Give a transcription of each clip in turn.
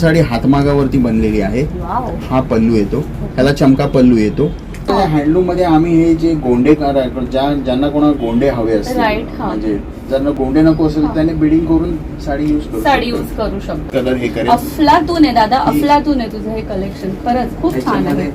साडी हातमागावरती बनलेली आहे. हा पल्लू येतो. ह्याला चमका पल्लू येतो. हँडलूममध्ये आम्ही हे जे गोंडे ज्या ज्यांना कोणा गोंडे हवे असतील हा. म्हणजे ज्यांना गोंडे नको असेल हा. त्यांनी बिडिंग करून साडी युज करू साडी यूज करू शकतो. कलर हे करेल. अफलातून आहे दादा ही- अफलातून आहे तुझं हे कलेक्शन खरंच खूप छान आहे.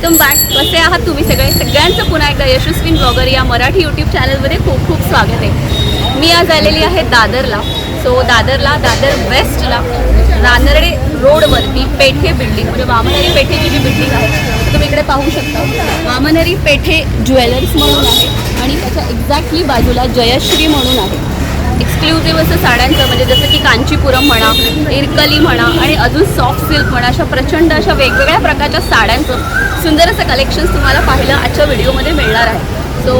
वेलकम बॅक कसे आहात तुम्ही सगळे? सगळ्यांचं पुन्हा एकदा यशस्वीन ब्लॉगर या मराठी यूट्यूब चॅनलमध्ये खूप खूप स्वागत आहे. मी आज आलेली आहे दादरला. सो दादरला दादर वेस्टला रानर्डे रोडवरती पेठे बिल्डिंग म्हणजे वामनरी पेठेची जी बिल्डिंग आहे तुम्ही इकडे पाहू शकता. वामनरी पेठे ज्वेलर्स म्हणून आहे आणि त्याच्या एक्झॅक्टली बाजूला जयश्री म्हणून आहे. एक्सक्लुझिव्ह असं साड्यांचं म्हणजे जसं की कांचीपुरम म्हणा इरकली म्हणा आणि अजून सॉफ्ट सिल्क म्हणा अशा प्रचंड अशा वेगवेगळ्या प्रकारच्या साड्यांचं सुंदर असं कलेक्शन्स तुम्हाला पाहिलं आजच्या व्हिडिओमध्ये मिळणार आहे. सो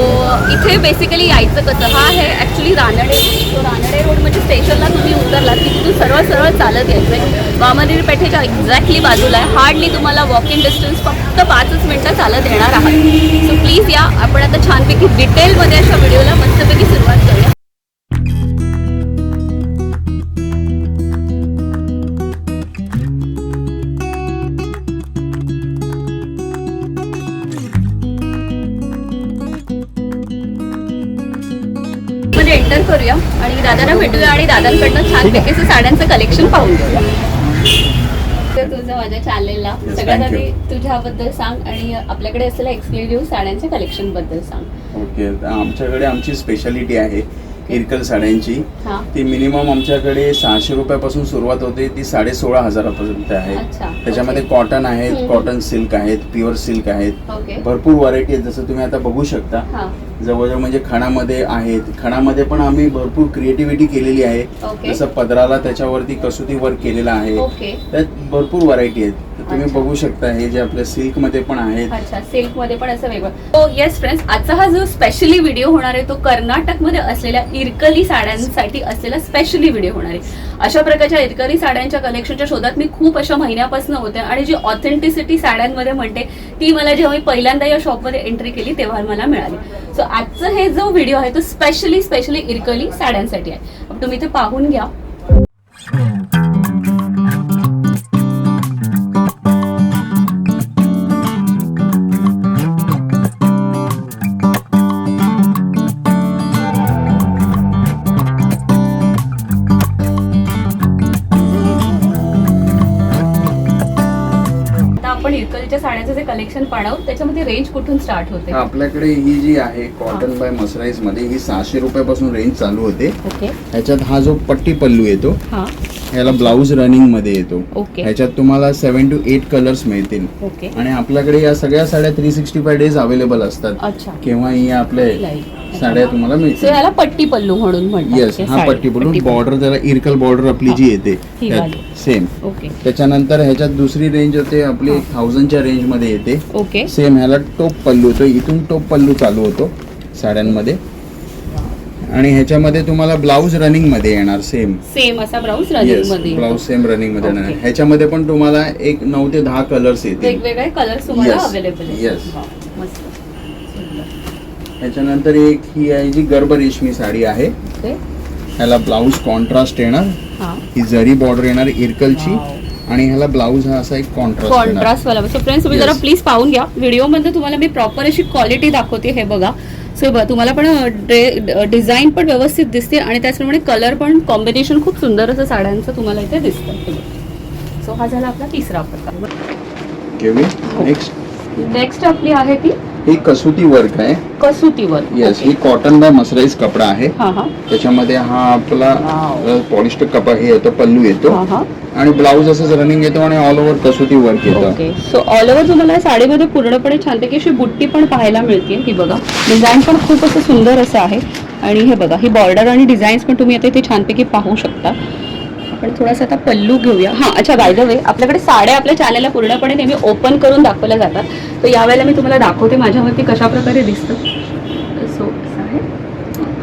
इथे बेसिकली यायचं कसं? हा आहे actually Ranade. So Ranade road म्हणजे स्टेशनला तुम्ही उतरला की तिथून सरळ सरळ चालत यायचं आहे वामनेर पेठेच्या एक्झॅक्टली बाजूला आहे. हार्डली तुम्हाला वॉकिंग डिस्टन्स फक्त पाचच मिनटं चालत येणार आहात. सो प्लीज या. आपण आता छानपैकी डिटेलमध्ये अशा व्हिडिओला मस्तपैकी सुरुवात करूया. एंटर करूया. आणि दादांना भेटूया आणि दादांकडनं छान पैकी असं साड्यांचं कलेक्शन पाहून घेऊया. तर तुझं माझ्या चॅनलला Yes, सगळ्यात thank you. आधी तुझ्याबद्दल सांग आणि आपल्याकडे असलेल्या एक्सक्लुझिव्ह साड्यांच्या कलेक्शनबद्दल सांग. ओके आमच्याकडे आमची स्पेशालिटी आहे इरकल साड्यांची. हा. ती मिनिमम आमच्याकडे सहाशे रुपयापासून सुरुवात होते. ती साडे सोळा हजारापर्यंत आहे. अच्छा. त्याच्यामध्ये. कॉटन आहेत हम्म. कॉटन सिल्क आहेत प्युअर सिल्क आहेत. भरपूर व्हरायटी आहेत. जसं तुम्ही आता बघू शकता. हा. जवळजवळ म्हणजे खणामध्ये आहेत. खणामध्ये पण आम्ही भरपूर क्रिएटिव्हिटी केलेली आहे. जसं पदराला त्याच्यावरती कसोटी वर्क केलेला आहे. त्यात भरपूर व्हरायटी आहेत. तुम्ही. बघू शकता हे जे आपल्या सिल्कमध्ये पण आहेत. अच्छा सिल्कमध्ये पण असं वेगळं. तो येस फ्रेंड्स आजचा हा जो स्पेशली व्हिडिओ होणार आहे तो कर्नाटकमध्ये असलेल्या इरकली साड्यांसाठी असलेला स्पेशली व्हिडिओ होणार आहे. अशा प्रकारच्या इरकली साड्यांच्या कलेक्शनच्या शोधात मी खूप अशा महिन्यापासून होते आणि जी ऑथेंटिसिटी साड्यांमध्ये म्हणते ती मला जेव्हा मी पहिल्यांदा या शॉपमध्ये एंट्री केली तेव्हा मला मिळाली. सो आजचा हे जो व्हिडिओ आहे तो स्पेशली स्पेशली इरकली साड्यांसाठी आहे. तुम्ही ते पाहून घ्या. इरकलीच्या साड्यांचं जे कलेक्शन आहोत त्याच्यामध्ये रेंज कुठून स्टार्ट होते? आपल्याकडे ही जी आहे कॉटन बाय मसराईजमध्ये ही सहाशे रुपयापासून रेंज चालू होते. ओके ह्याच्यात हा जो पट्टी पल्लू येतो ह्याला ब्लाऊज रनिंगमध्ये येतो. ओके ह्याच्यात तुम्हाला सेव्हन टू एट कलर्स मिळतील. ओके आणि आपल्याकडे या सगळ्या साड्या three sixty five days available असतात. अच्छा. केव्हा या आपल्या. साड्या तुम्हाला मिळतील. याला पट्टी पल्लू म्हणून येस हे हा पट्टी पल्लू. पट्टी बॉर्डर त्याला इरकल बॉर्डर आपली जी येते वाली. सेम ओके त्याच्यानंतर ह्याच्यात दुसरी रेंज होते आपली थाउजंडच्या रेंजमध्ये येते. ओके सेम ह्याला टोप पल्लू. होतो इथून टोप पल्लू चालू होतो साड्यांमध्ये. आणि ह्याच्यामध्ये तुम्हाला ब्लाऊज रनिंगमध्ये येणार सेम सेम असा ब्लाऊज रनिंग येस मध्ये. ब्लाऊज सेम रनिंगमध्ये येणार. ह्याच्यामध्ये पण तुम्हाला एक नऊ ते दहा कलर्स येतील वेगवेगळे कलर्स तुम्हाला. अवेलेबल सुंदर. ह्याच्यानंतर एक ही आहे जी गर्भ रेशमी साडी आहे ह्याला ब्लाऊज कॉन्ट्रास्ट येणार हा जरी बॉर्डर येणार इरकलची. आणि ह्याला ब्लाऊज हा असा एक कॉन्ट्रास्ट कॉन्ट्रास्ट वाला फ्रेंड्स तुम्ही. जरा प्लीज पाहून घ्या व्हिडिओमध्ये तुम्हाला मी प्रॉपर अशी क्वालिटी दाखवते हे बघा सो तुम्हाला पण डिझाईन पण व्यवस्थित दिसते आणि त्याचप्रमाणे कलर पण कॉम्बिनेशन खूप सुंदर असं साड्यांचं तुम्हाला इथे दिसतं. सो हा झाला आपला तिसरा प्रकार. नेक्स्ट नेक्स्ट आपली आहे ती ही कसुती वर्क आहे. कसुतीवर येस ही कॉटन बाय मसराईज कपडा आहे. हा हा. त्याच्यामध्ये हा आपला Wow. पॉलिस्टर कपडा हे येतो पल्लू येतो. हा हा. आणि ब्लाऊज असंच रनिंग येतो आणि ऑल ओव्हर कसोटी वर्क येतं. ओके सो ऑल ओव्हर तुम्हाला या साडीमध्ये पूर्णपणे छानपैकी अशी बुट्टी पण पाहायला मिळते ही बघा. डिझाईन पण खूप असं सुंदर असं आहे. आणि हे बघा ही बॉर्डर आणि डिझाईन्स पण तुम्ही आता इथे छानपैकी पाहू शकता. आपण थोडासा आता पल्लू घेऊया. हां अच्छा बाय द वे आपल्याकडे साड्या आपल्या चॅनलला पूर्णपणे नेहमी ओपन करून दाखवल्या जातात. तर यावेळेला मी तुम्हाला दाखवते माझ्यावरती कशा प्रकारे दिसतं. सो असं आहे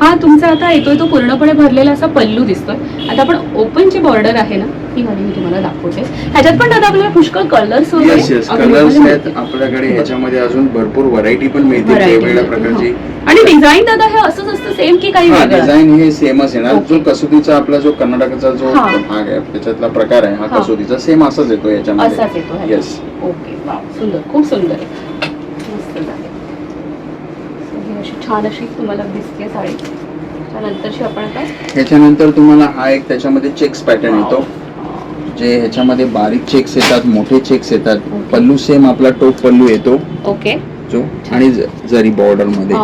हा तुमचा आता येतोय तो पूर्णपणे भरलेला असा पल्लू दिसतोय. आता आपण ओपन जी बॉर्डर आहे ना ती वाली मी तुम्हाला दाखवते. ह्याच्यात पण दादा आपल्याला पुष्कळ कलर्स येस येस कलर्स आहेत. आपल्याकडे. ह्याच्यामध्ये अजून भरपूर व्हरायटी पण मिळते वेगवेगळ्या प्रकारची. आणि डिझाईन दादा हे असंच असतं सेम की काही हा डिझाईन हे सेमच येणार. जो कसोटीचा आपला जो कर्नाटकाचा जो हा. भाग आहे त्याच्यातला प्रकार आहे हा हा. कसोटीचा सेम असाच येतो असाच याच्यामध्ये. येस ओके सुंदर. खूप सुंदर आहे. ही अशी छान अशी तुम्हाला दिसते साडी. त्यानंतरची आपण आता ह्याच्यानंतर तुम्हाला हा एक त्याच्यामध्ये चेक्स पॅटर्न येतो. जे ह्याच्यामध्ये बारीक चेक्स येतात मोठे चेक्स येतात. पल्लू सेम आपला टोप पल्लू येतो. ओके जो आणि जरी बॉर्डरमध्ये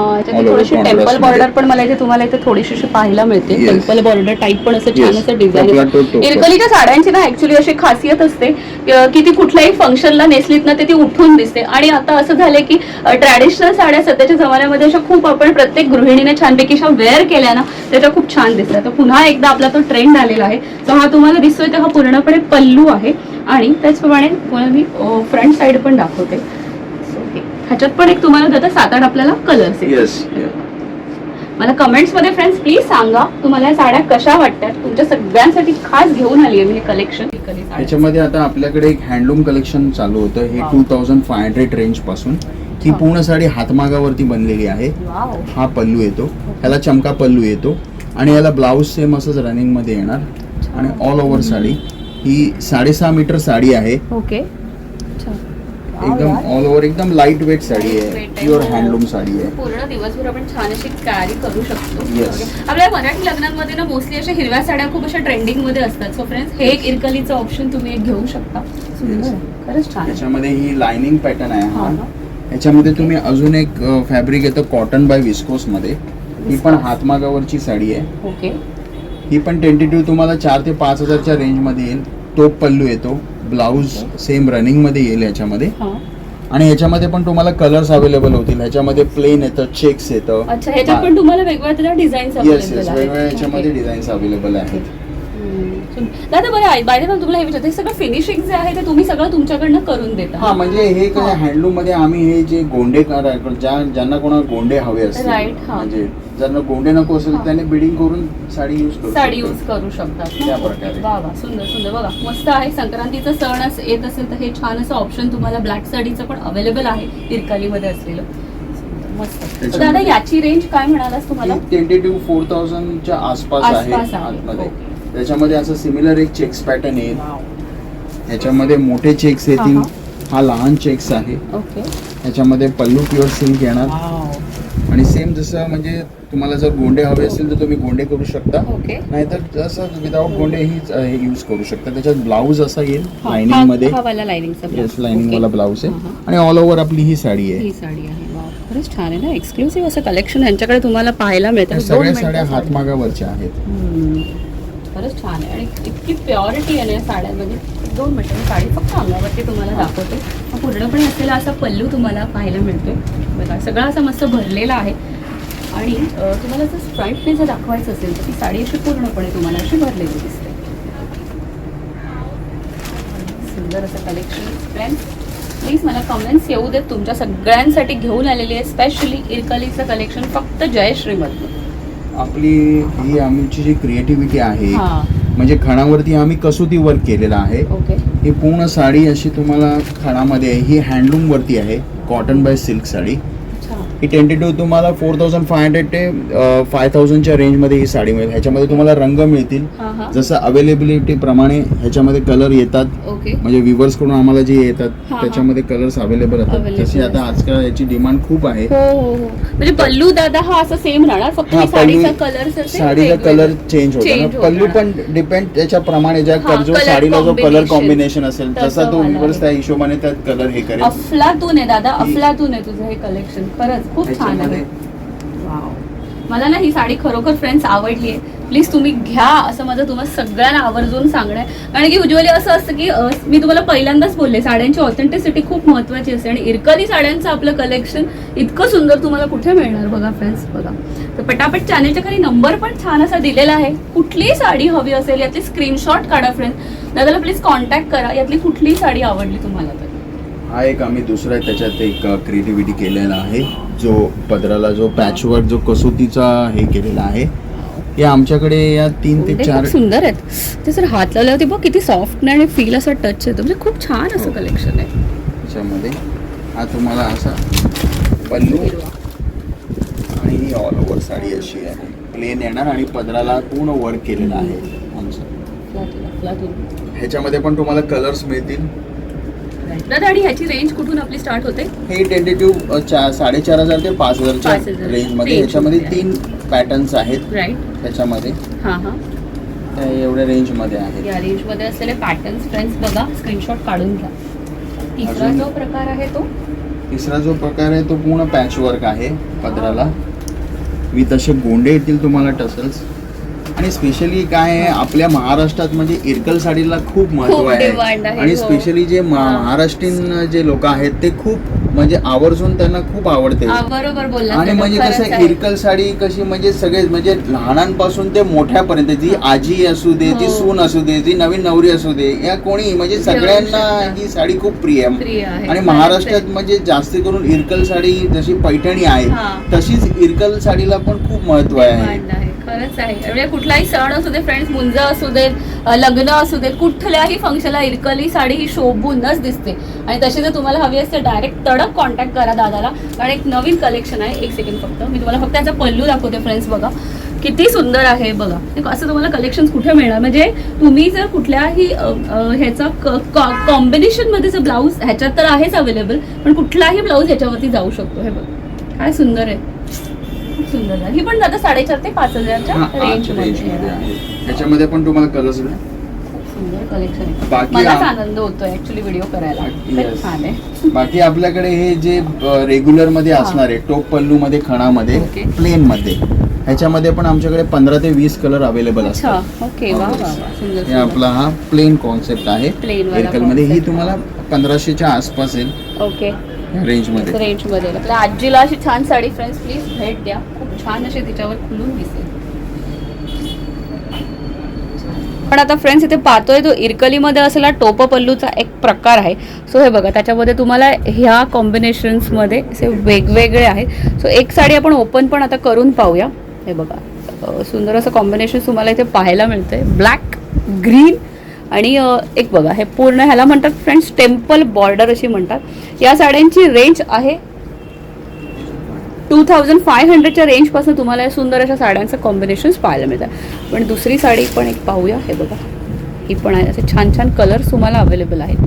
टेम्पल. बॉर्डर पण मला इथे तुम्हाला इथे थोडीशी पाहायला मिळते. टेम्पल बॉर्डर टाईप पण असं छान. असं डिझाईन. इरकलीच्या साड्यांची ना ऍक्च्युली अशी खासियत असते की ती कुठल्याही फंक्शनला नेसलीत ना ते ती उठून दिसते आणि आता असं झालंय की ट्रॅडिशनल साड्या सध्याच्या जमान्यामध्ये अशा खूप आपण प्रत्येक गृहिणीने छानपैकी अशा वेअर केल्या ना त्याच्या खूप छान दिसतात तर पुन्हा एकदा आपला तो ट्रेंड आलेला आहे तर हा तुम्हाला दिसतोय तर हा पूर्णपणे पल्लू आहे आणि त्याचप्रमाणे मी फ्रंट साईड पण दाखवते. ह्याच्यात पण एक तुम्हाला दादा सात आठ आपल्याला कलर्स येस मला कमेंट्समध्ये फ्रेंड्स प्लीज सांगा तुम्हाला या साड्या कशा वाटतात? तुमच्या सगळ्यांसाठी खास घेऊन आली आहे मी हे कलेक्शन ह्याच्यामध्ये आता आपल्याकडे एक हँडलूम कलेक्शन चालू होतं. हे. टू थाउजंड फाय हंड्रेड रेंजपासून. ही. पूर्ण साडी हातमागावरती बनलेली आहे. हा पल्लू येतो. ह्याला चमका पल्लू येतो. आणि याला ब्लाऊज सेम असंच रनिंगमध्ये येणार. आणि ऑल ओव्हर साडी. ही साडेसहा मीटर साडी आहे. ओके एकदम ऑल ओव्हर एकदम लाइट वेट साडी आहे. प्युअर. हँडलूम साडी आहे पूर्ण दिवसभर आपण छान अशी कॅरी करू शकतो. आपल्या मराठी लग्नांमध्ये ना मोस्टली अशा हिरव्या साड्या खूप अशा ट्रेंडिंगमध्ये असतात सो फ्रेंड्स हे एक इरकलीचं ऑप्शन तुम्ही एक घेऊ शकता. खरंच छान. त्याच्यामध्ये ही लाइनिंग पॅटर्न आहे हा ना. ह्याच्यामध्ये तुम्ही अजून एक फॅब्रिक येतं कॉटन बाय विस्कोस मध्ये ही पण हातमागावरची साडी आहे ओके ही पण टेंटेटिव्ह तुम्हाला चार ते पाच हजारच्या रेंजमध्ये येईल तो पल्लू येतो ब्लाऊज सेम रनिंगमध्ये येईल ह्याच्यामध्ये हा. आणि ह्याच्यामध्ये पण तुम्हाला कलर्स अवेलेबल होतील. ह्याच्यामध्ये प्लेन येतं चेक्स येतं. अच्छा ह्याच्यात पण तुम्हाला वेगवेगळ्या डिझाईन्स येस येस वेगवेगळ्या ह्याच्यामध्ये डिझाईन्स अवेलेबल आहेत. दादा बरं बाय तुम्हाला हे विचारते सगळं फिनिशिंग जे आहे ते तुम्ही सगळं तुमच्याकडनं करून देता हा म्हणजे हे कसं हँडलूममध्ये आम्ही हे जे गोंडे ज्या ज्यांना कोणाला गोंडे हवे असतील Right, हा. म्हणजे ज्यांना गोंडे नको असेल. त्याने बिडिंग करून साडी युज करू साडी. यूज करू शकतात त्या प्रकारे. वा वा सुंदर सुंदर बघा मस्त आहे संक्रांतीचा सण येत असेल तर हे छान असं ऑप्शन तुम्हाला ब्लॅक साडीचं पण अवेलेबल आहे इरकालीमध्ये असलेलं मस्त दादा याची रेंज काय म्हणालास तुम्हाला टेंटेटिव्ह फोर थाउजंडच्या आसपास आहे आसपास आहे. आतमध्ये. त्याच्यामध्ये असं सिमिलर एक चेक्स पॅटर्न येईल ह्याच्यामध्ये मोठे चेक्स येतील हा, लहान चेक्स आहे. ओके ह्याच्यामध्ये पल्लू प्युअर सिल्क येणार आणि सेम जसं म्हणजे तुम्हाला जर गोंडे हवे असतील तर तुम्ही गोंडे करू शकता. ओके नाहीतर जसं विदाउट गोंडे ही हे यूज करू शकता. त्याच्यात ब्लाऊज असा येईल लाइनिंग हा- मध्ये. हा वाला लाइनिंग ब्लाऊज आहे. आणि ऑल ओव्हर आपली ही साडी आहे. खरंच छान आहे ना? एक्सक्लुसिव्ह असं कलेक्शन यांच्याकडे तुम्हाला पाहायला मिळतं. सगळ्या साड्या साडी. हातमागावरच्या आहेत. खरंच छान आहे. आणि इतकी प्युरिटी आहे ना या साड्यांमध्ये म्हणजे दोन मिनटं मी साडी फक्त अंगावरती तुम्हाला दाखवते. पूर्णपणे असलेला असा पल्लू तुम्हाला पाहायला मिळतोय. बघा सगळा असा मस्त भरलेला आहे. आणि तुम्हाला जर स्ट्राईपने जर दाखवायचं असेल तर ती साडी अशी पूर्णपणे तुम्हाला अशी भरलेली दिसते. सुंदर असं कलेक्शन फ्रेंड्स प्लीज मला कमेंट्स येऊ देत. तुमच्या सगळ्यांसाठी घेऊन आलेली आहे. स्पेशली इरकलीचं कलेक्शन फक्त जय श्रीमंत. आपली ही आमची जी क्रिएटिव्हिटी आहे म्हणजे खणावरती आम्ही कसोटी वर्क केलेला आहे. ही पूर्ण साडी अशी तुम्हाला खणामध्ये ही हँडलूम वरती आहे कॉटन बाय सिल्क साडी. ही टेंटेटिव्ह तुम्हाला फोर थाउजंड फाय हंड्रेड ते फाय थाउजंडच्या रेंजमध्ये ही साडी मिळेल. ह्याच्यामध्ये तुम्हाला रंग मिळतील. जसं अवेलेबिलिटी प्रमाणे ह्याच्यामध्ये कलर येतात. म्हणजे विवर्सकडून आम्हाला जे येतात. त्याच्यामध्ये कलर्स अवेलेबल असतात. जशी आता आजकाल याची डिमांड खूप आहे. हो हो हो. म्हणजे पल्लू दादा हा असा सेम राहणार. फक्त साडीचा कलर साडीचा कलर चेंज होतो ना. पल्लू. पण डिपेंड त्याच्याप्रमाणे ज्या जो साडीला जो कलर. कॉम्बिनेशन असेल तसं तो विवर्स. त्या हिशोबाने त्यात कलर हे करेल. अफलातून आहे दादा अफलातून आहे तुझं हे कलेक्शन खरंच. खूप छान आहे. वाव. मला ना ही साडी खरोखर फ्रेंड्स आवडली आहे. प्लीज तुम्ही घ्या असं माझं तुम्हाला सगळ्यांना आवर्जून सांगणं आहे. कारण की युजली असं असतं की मी तुम्हाला पहिल्यांदाच बोलले साड्यांची ऑथेंटिसिटी खूप महत्त्वाची असते आणि इरकली साड्यांचं आपलं कलेक्शन इतकं सुंदर तुम्हाला कुठे मिळणार बघा फ्रेंड्स बघा. तर पटापट चॅनलच्या खाली नंबर पण छान असा दिलेला आहे. कुठलीही साडी हवी असेल यातली स्क्रीनशॉट काढा फ्रेंड्स दादाला प्लीज कॉन्टॅक्ट करा. यातली कुठलीही साडी आवडली तुम्हाला तर. हा एक आम्ही दुसरा त्याच्यात एक क्रिएटिव्हिटी केलेला आहे. जो पदराला जो पॅचवर्क जो कसोटीचा हे केलेला आहे हे आमच्याकडे या तीन ते चार सुंदर आहेत. ते जर हात लावले होते बघ किती सॉफ्ट आणि फील असा टच येतो. म्हणजे खूप छान असं हो. कलेक्शन आहे. त्याच्यामध्ये हा तुम्हाला असा पल्लू आणि ही ऑल ओव्हर साडी अशी आहे. प्लेन येणार आणि पदराला पूर्ण वर्क केलेलं आहे. आमचं. ह्याच्यामध्ये पण तुम्हाला कलर्स मिळतील. दादा आणि ह्याची रेंज कुठून आपली स्टार्ट होते? हे टेंटेटिव्ह चार साडेचार हजार ते पाच हजारच्या हजार. रेंजमध्ये Range ह्याच्यामध्ये मध्ये तीन पॅटर्न्स आहेत. राईट त्याच्यामध्ये. हां हां. एवढ्या रेंजमध्ये आहेत. या रेंजमध्ये असलेले पॅटर्न्स फ्रेंड्स बघा. स्क्रीनशॉट काढून घ्या. तिसरा जो प्रकार आहे तो? तिसरा जो प्रकार आहे तो पूर्ण पॅच वर्क आहे पदराला. विथ असे गोंडे येतील तुम्हाला टसल्स. आणि स्पेशली काय आहे आपल्या महाराष्ट्रात म्हणजे इरकल साडीला खूप महत्त्व आहे आणि हो. स्पेशली जे. महाराष्ट्रीयन जे लोक आहेत ते खूप म्हणजे आवर्जून त्यांना खूप आवडते बरोबर आणि म्हणजे कसं इरकल साडी कशी म्हणजे सगळे म्हणजे लहानांपासून ते मोठ्यापर्यंत जी आजी असू दे ती हो. सून असू दे ती नवीन नवरी असू दे या कोणी म्हणजे सगळ्यांना. ही साडी खूप प्रिय आहे आणि महाराष्ट्रात म्हणजे जास्त करून इरकल साडी जशी पैठणी आहे. तशीच इरकल साडीला पण खूप महत्त्व आहे खरंच आहे. म्हणजे कुठलाही सण असू दे फ्रेंड्स मुंज असू देत लग्न असू देत कुठल्याही फंक्शनला इरकली साडी ही शोभूनच दिसते. आणि तशी जर तुम्हाला हवी असते डायरेक्ट तडक कॉन्टॅक्ट करा दादाला. कारण एक नवीन कलेक्शन आहे. एक सेकंड फक्त. मी तुम्हाला फक्त त्याचा पल्लू दाखवते फ्रेंड्स बघा. किती सुंदर आहे बघा. असं तुम्हाला कलेक्शन कुठे मिळणार? म्हणजे तुम्ही जर कुठल्याही ह्याचा कॉम्बिनेशनमध्ये जर ब्लाऊज ह्याच्यात तर आहेच अवेलेबल पण कुठलाही ब्लाऊज ह्याच्यावरती जाऊ शकतो. हे बघा. काय सुंदर आहे. सुंदर ही पण दादा साडेचार ते पाच हजारच्या रेंज आजच्या range मध्ये मध्ये आहे. ह्याच्यामध्ये पण तुम्हाला कलर्स सुंदर कलेक्शन आहे. बाकी मलाच आनंद होतोय ऍक्च्युली व्हिडिओ करायला. बाकी तर yes. छान आहे. बाकी आपल्याकडे हे जे रेग्युलरमध्ये हा. असणार आहे टोप पल्लू मध्ये खणामध्ये Okay. प्लेन मध्ये ह्याच्यामध्ये पण आमच्याकडे पंधरा ते वीस कलर अवेलेबल अच्छा. असतात. ओके. वा वा वा. सुंदर हे सुंदर. आपला हा प्लेन कॉन्सेप्ट आहे. Plain वाला एअरकलमध्ये ही concept. तुम्हाला पंधराशेच्या आसपास येईल ओके. रेंजमध्ये. रेंजमध्ये. आपल्या आजीला अशी छान साडी फ्रेंड्स प्लीज भेट द्या. छान अशी तिच्यावर खुलून दिसेल. पण आता फ्रेंड्स इथे पाहतोय तो इरकलीमध्ये असलेला टोप पल्लूचा एक प्रकार आहे. सो हे बघा त्याच्यामध्ये तुम्हाला ह्या कॉम्बिनेशन्समध्ये असे वेगवेगळे आहेत. सो एक साडी आपण ओपन पण आता करून पाहूया. हे बघा सुंदर असं कॉम्बिनेशन तुम्हाला इथे पाहायला मिळतंय. ब्लॅक ग्रीन आणि एक बघा हे पूर्ण ह्याला म्हणतात फ्रेंड्स टेम्पल बॉर्डर अशी म्हणतात. या साड्यांची रेंज आहे टू थाउजंड फाय हंड्रेडच्या रेंजपासून तुम्हाला या सुंदर अशा साड्यांचं कॉम्बिनेशन्स पाहायला मिळतात. पण दुसरी साडी पण एक पाहूया. हे बघा. ही पण आहे. असे छान छान कलर्स तुम्हाला अवेलेबल आहेत.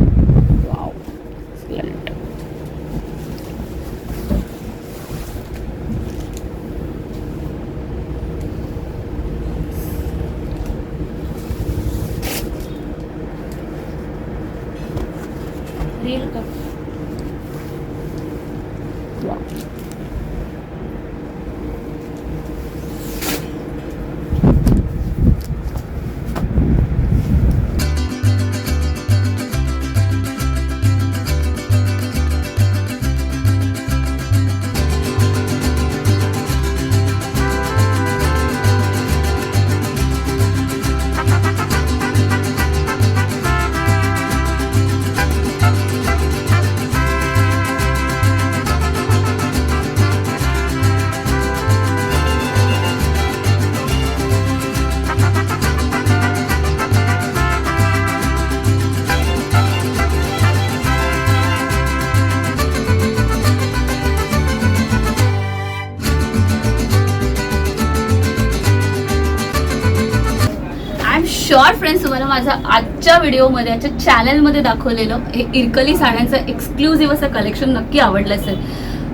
शुअर फ्रेंड्स तुम्हाला माझा आजच्या व्हिडिओमध्ये आजच्या चॅनलमध्ये दाखवलेलं हे इरकली साड्यांचं एक्सक्लुझिव्ह असं कलेक्शन नक्की आवडलं असेल.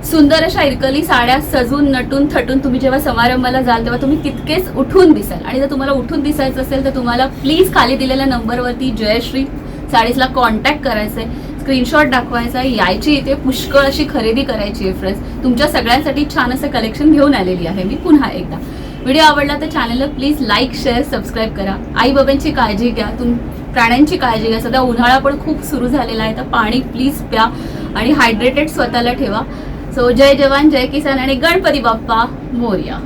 सुंदर अशा इरकली साड्या सजून नटून थटून तुम्ही जेव्हा समारंभाला जाल तेव्हा तुम्ही तितकेच उठून दिसाल. आणि जर तुम्हाला उठून दिसायचं असेल तर तुम्हाला प्लीज खाली दिलेल्या नंबरवरती जयश्री साडीजला कॉन्टॅक्ट करायचं आहे. स्क्रीनशॉट दाखवायचा यायची इथे पुष्कळ अशी खरेदी करायची आहे फ्रेंड्स तुमच्या सगळ्यांसाठी छान असं कलेक्शन घेऊन आलेली आहे मी पुन्हा एकदा. व्हिडिओ आवडला तर चॅनलला प्लीज लाईक शेअर सबस्क्राईब करा. आई बाबांची काळजी घ्या. तुम प्राण्यांची काळजी घ्या. सध्या उन्हाळा पण खूप सुरू झालेला आहे. तर पाणी प्लीज प्या आणि हायड्रेटेड स्वतःला ठेवा. सो जय जवान जय किसान आणि गणपती बाप्पा मोर्या.